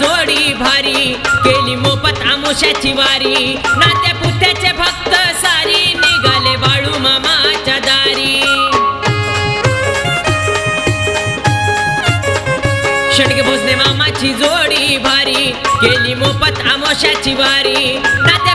जोडी भारी केली मोफत आमोशाची वारी. नात्या पुत्याचे भक्त सारी निघाले बाळू मामाच्या दारी. शणगे भोसले मामाची जोडी भारी केली मोफत आमोशाची वारी. नात्या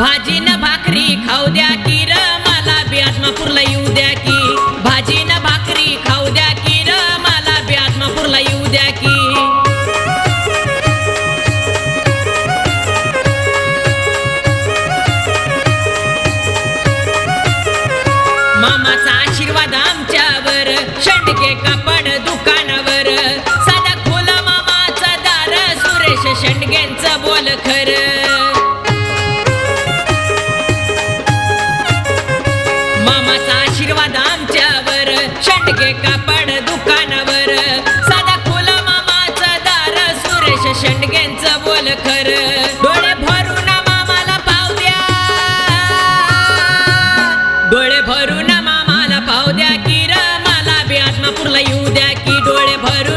भाजी न भाकरी खाऊ द्या की र मला बी आत्मापूरला येऊ द्या की. भाजी न भाकरी खाऊ द्या की र मला बी आत्मापूरला येऊ द्या की. मामाचा आशीर्वाद आमच्यावर शंडके कापड दुकानावर. साधा खोला मामाचा दार सुरेश शेंडगेंचं बोल खरं आशीर्वाद आमच्यावर. षटके कापड दुकानावर. साधा खोला मामाचा दार सुरेश शेंडगेंचं बोल खर डोळे भरून मामाला पाव द्या. डोळे भरून मामाला पाव द्या. की र मला बी आत्मापूरला येऊ द्या की डोळे भरून.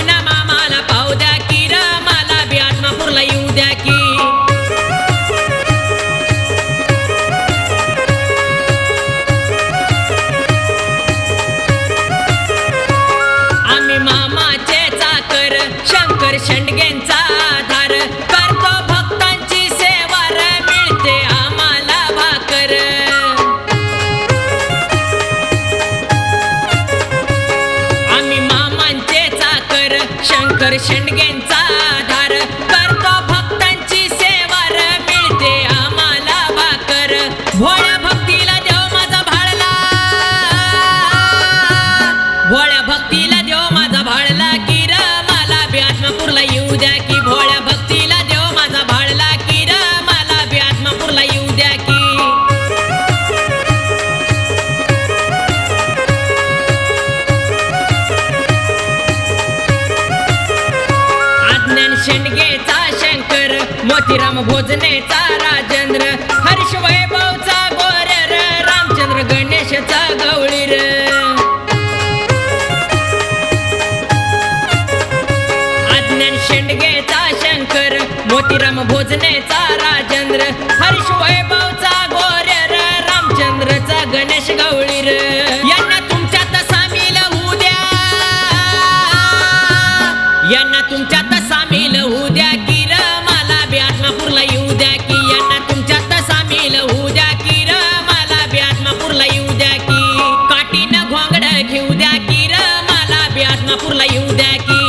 शंकर शेंडगेंचा आधार करतो भक्तांची सेवा मिळते आम्हाला भाकर. भोळ्या भक्तीला देव माझा भाळला. भोळ्या भक्तीला शेंडगेचा शंकर मोतीराम भोजनेचा राजेंद्र हर्ष वैभवचा गोरेर रामचंद्र गणेशचा गवळीर. आज्ञान शेंडगेचा शंकर मोतीराम भोजनेचा राजेंद्र দেখি